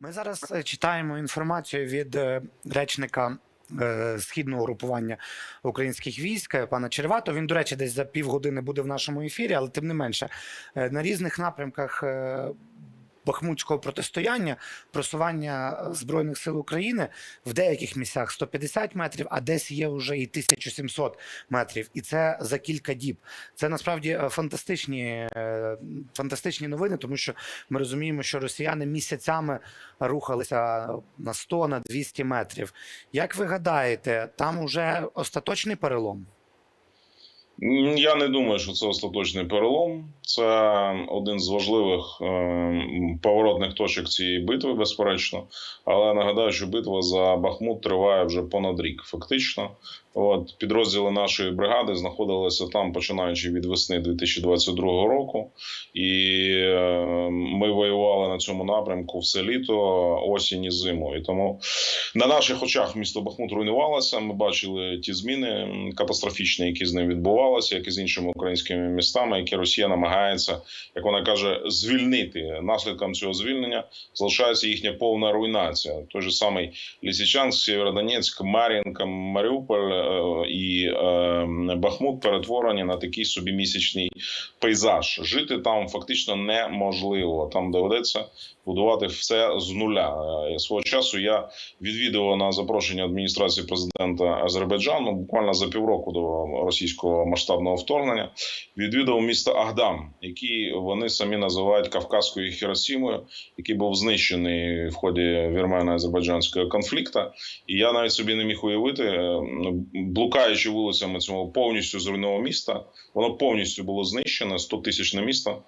Ми зараз е, читаємо інформацію від е, речника е, східного групування українських військ пана Червато. Він, до речі, десь за півгодини буде в нашому ефірі, але тим не менше на різних напрямках. Е, Бахмутського протистояння, просування збройних сил України в деяких місцях 150 метрів, а десь є вже і 1700 метрів, і це за кілька діб. Це насправді е, фантастичні, е, фантастичні новини, тому що ми розуміємо, що росіяни місяцями рухалися на 100 на 200 метрів. Як ви гадаєте, там уже остаточний перелом? Я не думаю, що це остаточний перелом. Це один з важливих е, поворотних точок цієї битви, безперечно. Але нагадаю, що битва за Бахмут триває вже понад рік. Фактично, от підрозділи нашої бригади знаходилися там, починаючи від весни 2022 року, і е, ми воювали на цьому напрямку все літо, осінь і зиму. І тому на наших очах місто Бахмут руйнувалося. Ми бачили ті зміни катастрофічні, які з ним відбувалися, як і з іншими українськими містами, які Росія намагається, як вона каже, звільнити. Наслідком цього звільнення залишається їхня повна руйнація. Той же самий Лисичанськ, Сєвєродонецьк, Мар'їнка, Маріуполь е, і е, Бахмут перетворені на такий собі місячний пейзаж. Жити там фактично неможливо. Там доведеться будувати все з нуля. Е, Свого часу я відвідував на запрошення адміністрації президента Азербайджану буквально за півроку до російського масштабного вторгнення. Відвідав місто Агдам, який вони самі називають Кавказською Хіросімою, який був знищений в ході вірмено-азербайджанського конфлікту. І я навіть собі не міг уявити, е, блукаючи вулицями цього повністю зруйнованого міста, воно повністю було знищене 100 тисячне місто.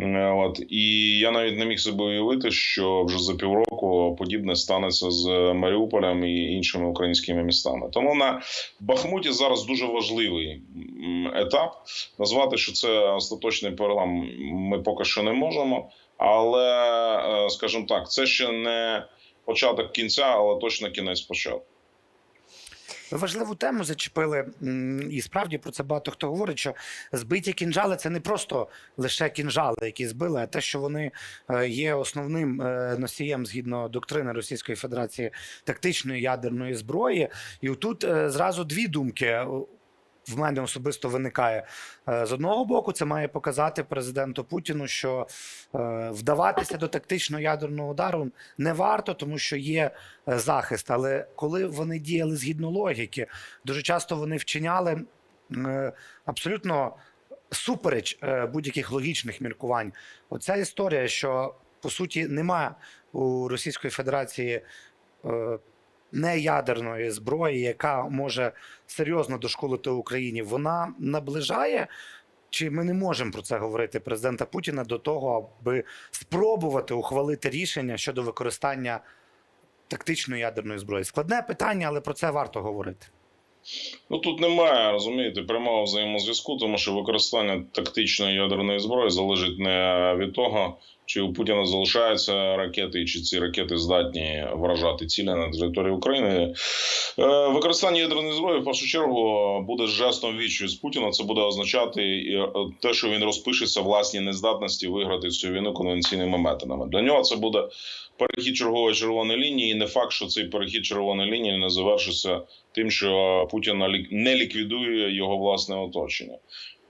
Е, От і я навіть не міг собі уявити, що вже за півроку подібне станеться з Маріуполем і іншими українськими містами. Тому на Бахмуті зараз дуже важливий етап. Назвати, що це остаточний перелам, ми поки що не можемо. Але, е, скажімо так, це ще не початок кінця, але точно кінець початку. Ви важливу тему зачепили, і справді про це багато хто говорить, що збиті кінжали це не просто лише кінжали, які збили, а те, що вони е, є основним е, носієм згідно доктрини Російської Федерації тактичної ядерної зброї. І тут е, зразу дві думки. В мене особисто виникає Е, з одного боку, це має показати президенту Путіну, що е, вдаватися до тактичного ядерного удару не варто, тому що є е, захист. Але коли вони діяли згідно логіки, дуже часто вони вчиняли абсолютно супереч будь-яких логічних міркувань. Оця історія, що по суті немає у Російської Федерації. Неядерної зброї, яка може серйозно дошколити Україні, вона наближає, чи ми не можемо про це говорити президента Путіна до того, аби спробувати ухвалити рішення щодо використання тактичної ядерної зброї? Складне питання, але про це варто говорити. Ну тут немає розумієте прямого взаємозв'язку, тому що використання тактичної ядерної зброї залежить не від того, чи у Путіна залишаються ракети, чи ці ракети здатні вражати цілі на території України. Е, Використання ядерної зброї в першу чергу буде жестом відчую з Путіна. Це буде означати е, те, що він розпишеться власній нездатності виграти цю війну конвенційними методами. Для нього це буде перехід чергової червоної лінії. І не факт, що цей перехід червоної лінії не завершиться тим, що Путін налік- не ліквідує його власне оточення.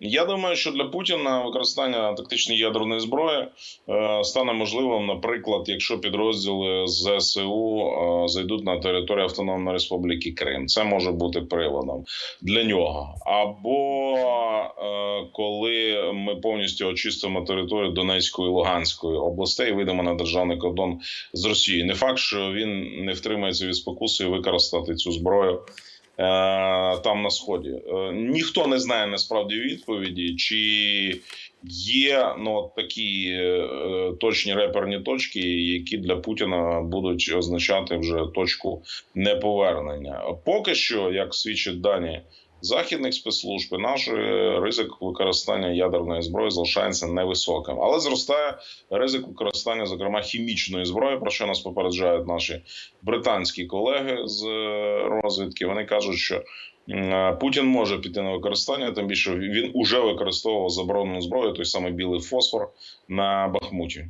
Я думаю, що для Путіна використання тактичної ядерної зброї е, стане можливим, наприклад, якщо підрозділи ЗСУ е, зайдуть на територію Автономної Республіки Крим. Це може бути приводом для нього. Або е, коли ми повністю очистимо територію Донецької і Луганської областей, і вийдемо на державний кордон з Росією. Не факт, що він не втримається від спокуси використати цю зброю. Е, Там на сході Е, ніхто не знає насправді відповіді, чи є ну такі е, точні реперні точки, які для Путіна будуть означати вже точку неповернення. Поки що, як свідчить дані західних спецслужб, і наш е, ризик використання ядерної зброї залишається невисоким, але зростає ризик використання, зокрема хімічної зброї, про що нас попереджають наші британські колеги з е, розвідки. Вони кажуть, що е, Путін може піти на використання, тим більше він уже використовував заборонену зброю, той самий білий фосфор на Бахмуті.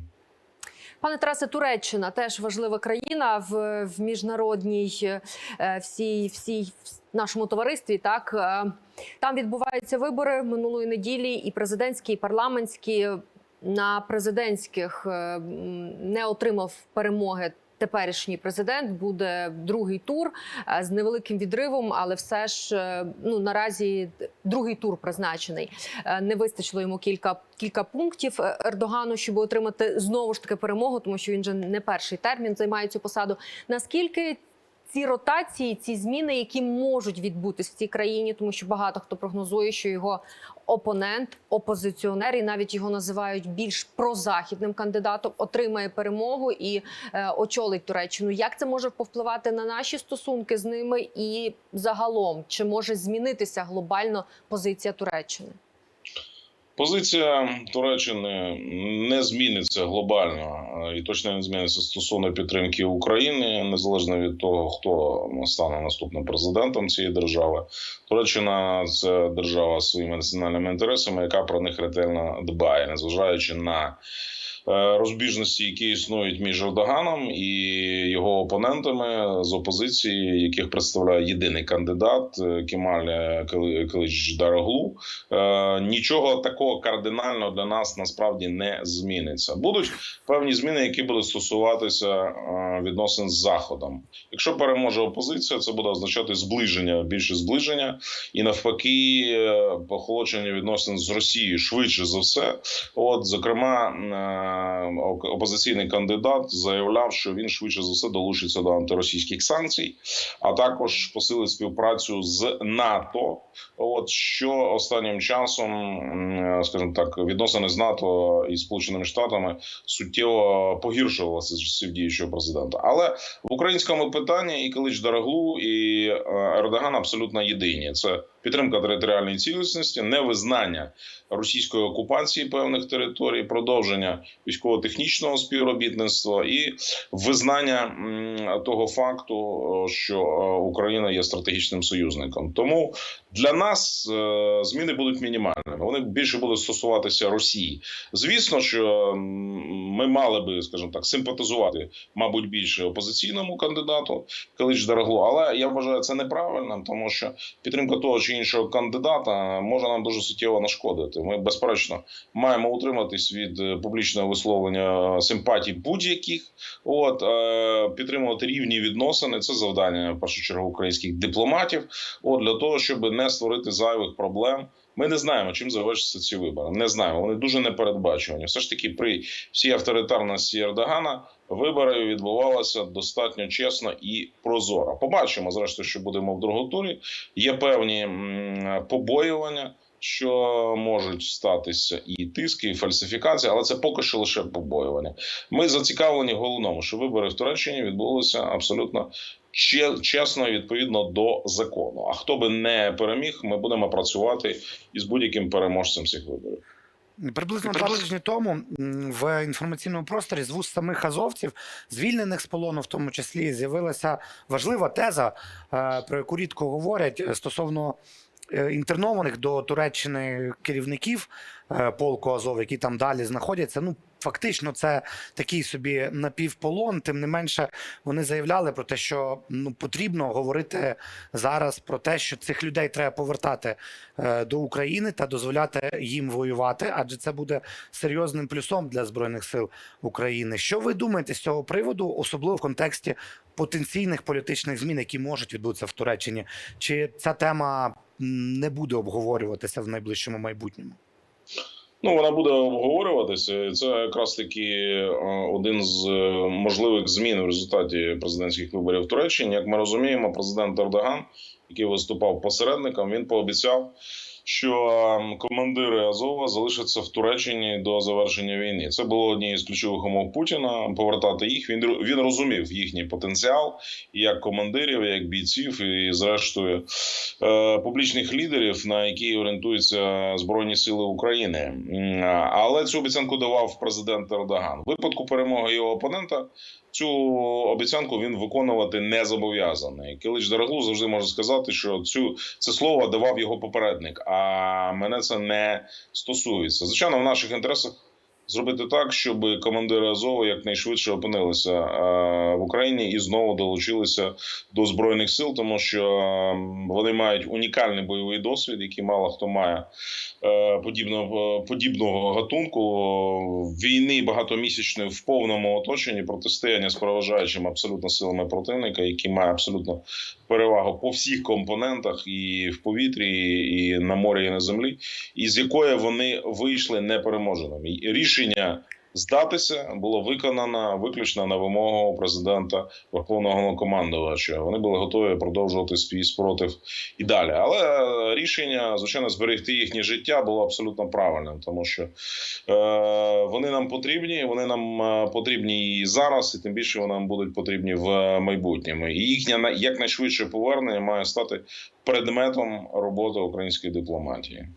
Пане Тарасе, Туреччина теж важлива країна в, в міжнародній е, всій, всій нашому товаристві. Так Е, там відбуваються вибори минулої неділі, і президентські, і парламентські. На президентських е, не отримав перемоги. Теперішній президент буде другий тур е, з невеликим відривом, але все ж е, ну наразі другий тур призначений. Е, Не вистачило йому кілька кілька пунктів Ердогану, щоб отримати знову ж таки перемогу, тому що він же не перший термін займає цю посаду. Наскільки ці ротації, ці зміни, які можуть відбутись в цій країні, тому що багато хто прогнозує, що його опонент, опозиціонер, і навіть його називають більш прозахідним кандидатом, отримає перемогу і е, очолить Туреччину. Як це може повпливати на наші стосунки з ними і загалом чи може змінитися глобально позиція Туреччини? Позиція Туреччини не зміниться глобально е, і точно не зміниться стосовно підтримки України, незалежно від того, хто стане наступним президентом цієї держави. Туреччина це держава своїми національними інтересами, яка про них ретельно дбає, незважаючи на розбіжності, які існують між Ердоганом і його опонентами з опозиції, яких представляє єдиний кандидат е, Кемаль. Е, Нічого такого кардинального для нас насправді не зміниться. Будуть певні зміни, які будуть стосуватися е, відносин з заходом. Якщо переможе опозиція, це буде означати зближення, більше зближення, і навпаки, е, похолодження відносин з Росією швидше за все. От, зокрема, е, ок- опозиційний кандидат заявляв, що він швидше за все долучиться до антиросійських санкцій, а також посилить співпрацю з НАТО. От що останнім часом, скажімо так, відносини з НАТО і Сполученими Штатами суттєво погіршувалися з часів діючого президента. Але в українському питанні і Калич Дараглу, і е, Ердоган абсолютно єдині. Це підтримка територіальної цілісності, невизнання російської окупації певних територій, продовження військово-технічного співробітництва і визнання того факту, що е, Україна є стратегічним союзником. Тому для нас е, зміни будуть мінімальними. Вони більше будуть стосуватися Росії. Звісно, що ми мали би, скажімо так, симпатизувати, мабуть, більше опозиційному кандидату Калич Дараглу, але я вважаю це неправильним, тому що підтримка того чи іншого кандидата може нам дуже суттєво нашкодити. Ми безперечно маємо утриматись від е, публічного висловлення симпатій будь-яких. От е, підтримувати рівні відносини. Це завдання в першу чергу українських дипломатів. От для того, щоб не створити зайвих проблем. Ми не знаємо, чим завершаться ці вибори. Не знаємо. Вони дуже непередбачувані. Все ж таки, при всій авторитарності Ердогана вибори відбувалися достатньо чесно і прозоро. Побачимо, зрештою, що будемо в другому турі. Є певні побоювання. Що можуть статися і тиски, і фальсифікації, але це поки що лише побоювання. Ми зацікавлені головному, що вибори в Туреччині відбулися абсолютно чесно і відповідно до закону. А хто би не переміг, ми будемо працювати із будь-яким переможцем цих виборів. Приблизно два тижні тому в інформаційному просторі з вуст самих азовців, звільнених з полону, в тому числі, з'явилася важлива теза, е, про яку рідко говорять е, стосовно інтернованих до Туреччини керівників е, полку Азов, які там далі знаходяться. Ну, фактично, це такий собі напівполон. Тим не менше, вони заявляли про те, що ну потрібно говорити зараз про те, що цих людей треба повертати е, до України та дозволяти їм воювати, адже це буде серйозним плюсом для збройних сил України. Що ви думаєте з цього приводу, особливо в контексті потенційних політичних змін, які можуть відбутися в Туреччині? Чи ця тема не буде обговорюватися в найближчому майбутньому? Ну, вона буде обговорюватися. Це якраз таки е, один з е, можливих змін в результаті президентських виборів в Туреччині. Як ми розуміємо, президент Ердоган, який виступав посередником, він пообіцяв, що е, командири Азова залишаться в Туреччині до завершення війни. Це було однією з ключових умов Путіна повертати їх. Він він розумів їхній потенціал як командирів, як бійців, і зрештою е, публічних лідерів, на які орієнтуються збройні сили України. Але цю обіцянку давав президент Ердоган. Випадку перемоги його опонента. Цю обіцянку він виконувати не зобов'язаний. Килич Дараглу завжди може сказати, що цю це слово давав його попередник. А мене це не стосується. Звичайно, в наших інтересах зробити так, щоб командири Азову якнайшвидше опинилися е, в Україні і знову долучилися до збройних сил, тому що е, вони мають унікальний бойовий досвід, який мало хто має е, подібного подібного гатунку війни багатомісячної в повному оточенні протистояння з переважаючими абсолютно силами противника, який має абсолютно перевагу по всіх компонентах і в повітрі, і на морі, і на землі, і з якої вони вийшли непереможеними. І Рішення здатися було виконано виключно на вимогу президента Верховного Головнокомандувача. Вони були готові продовжувати свій спротив і далі. Але рішення, звичайно, зберегти їхнє життя було абсолютно правильним, тому що е, вони нам потрібні. Вони нам е, потрібні і зараз, і тим більше вони нам будуть потрібні в майбутньому. І їхнє на- якнайшвидше повернення має стати предметом роботи української дипломатії.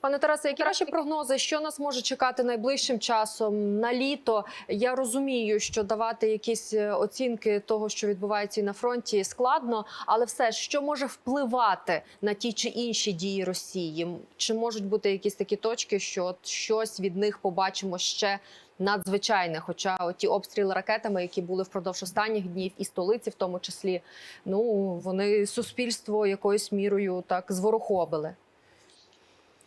Пане Тарасе, які ваші прогнози? Що нас може чекати найближчим часом на літо? Я розумію, що давати якісь е, оцінки того, що відбувається і на фронті, складно, але все ж що може впливати на ті чи інші дії Росії? Чи можуть бути якісь такі точки, що от щось від них побачимо ще? Надзвичайне, хоча ті обстріли ракетами, які були впродовж останніх днів, і столиці, в тому числі, ну вони суспільство якоюсь мірою так зворохобили.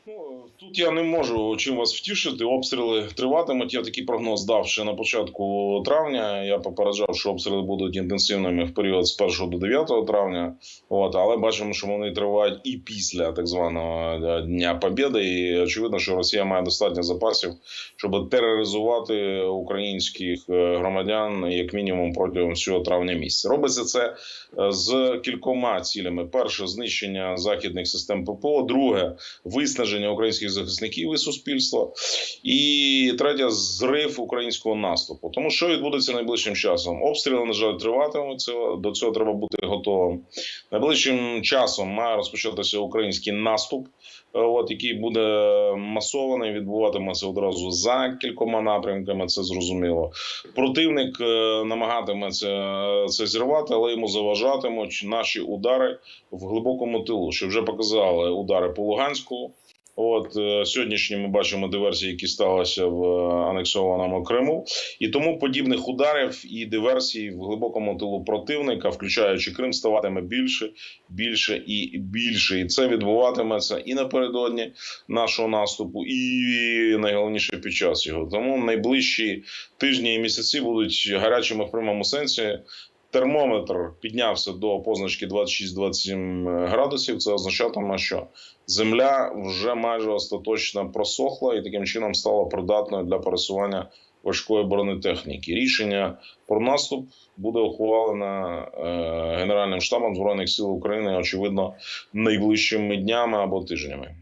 Ну, тут я не можу чим вас втішити. Обстріли триватимуть. Я такий прогноз дав ще на початку травня. Я попереджав, що обстріли будуть інтенсивними в період з 1 до 9 травня. От, але бачимо, що вони тривають і після так званого е, Дня Побєди. І очевидно, що Росія має достатньо запасів, щоб тероризувати українських е, громадян як мінімум протягом всього травня місяця. Робиться це е, з кількома цілями: перше знищення західних систем ППО, друге виснаження українських захисників і суспільства, і третє зрив українського наступу. Тому що відбудеться найближчим часом? Обстріли на жаль триватимуть. До цього треба бути готовим. Найближчим часом має розпочатися український наступ. е, От який буде масований, відбуватиметься одразу за кількома напрямками. Це зрозуміло. Противник е, намагатиметься е, це зірвати, але йому заважатимуть наші удари в глибокому тилу, що вже показали удари по Луганську. От е, сьогоднішні ми бачимо диверсії, які сталися в е, анексованому Криму, і тому подібних ударів і диверсій в глибокому тилу противника, включаючи Крим, ставатиме більше, більше і більше. І це відбуватиметься і напередодні нашого наступу, і найголовніше під час його. Тому найближчі тижні і місяці будуть гарячими в прямому сенсі. Термометр піднявся до позначки 26-27 градусів. Це означатиме, що земля вже майже остаточно просохла і таким чином стала придатною для пересування важкої бронетехніки. Рішення про наступ буде ухвалено е, Генеральним штабом збройних сил України, очевидно, найближчими днями або тижнями.